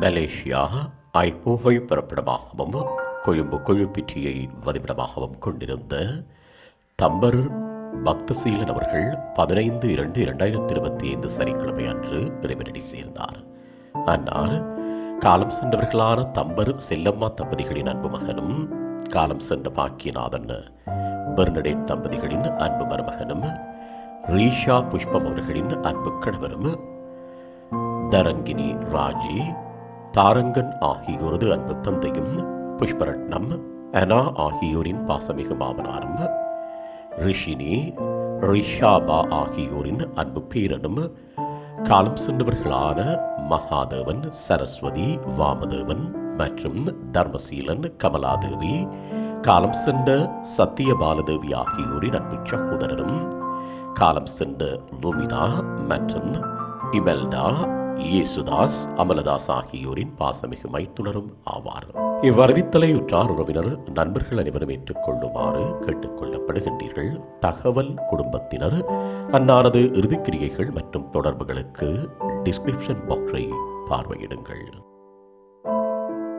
Malaysia ஐப்போகை பிறப்பிடமாகவும் Colombo கொழுப்பிற்றியை வதிவிடமாகவும் கொண்டிருந்த தம்பர் பக்தசீலன் அவர்கள் பதினைந்து இரண்டு இரண்டாயிரத்தி இருபத்தி ஐந்து சனிக்கிழமை அன்று இறைவனடி சேர்ந்தார். ஆனால் காலம் சென்றவர்களான தம்பர் செல்லம்மா தம்பதிகளின் அன்பு மகனும் காலம் சென்ற பாக்கியநாதன் பெர்னடேட் தம்பதிகளின் அன்பு மருமகனும் ரீஷா புஷ்பம் அவர்களின் அன்பு கணவரும் தரங்கினி ராஜி தாரங்கன் ஆகியோரது அன்பு தந்தையும் புஷ்பரட்னம் அனா ஆகியோரின் பாசமிகு மாமனாரும் ரிஷினி ரிஷாபா ஆகியோரின் அன்பு பேரனும் காலம் சென்றவர்களான மகாதேவன் சரஸ்வதி வாமதேவன் மற்றும் தர்மசீலன் கமலாதேவி காலம் சென்ற சத்தியபாலதேவி ஆகியோரின் அன்பு சகோதரரும் காலம் சென்ற லுமினா மற்றும் இமெல்டா இயேசுதாஸ் அமலதாஸ் ஆகியோரின் பாசமிகு மைத்துணரும் ஆவார். இவ்வறிவித்தலை உற்றார் உறவினர் நண்பர்கள் அனைவரும் ஏற்றுக்கொள்ளுமாறு கேட்டுக்கொள்ளப்படுகின்றீர்கள். தகவல் குடும்பத்தினர் அன்னாரது இறுதிக்கிரியைகள் மற்றும் தொடர்புகளுக்கு டிஸ்கிரிப்ஷன் பாக்ஸை பார்வையிடுங்கள்.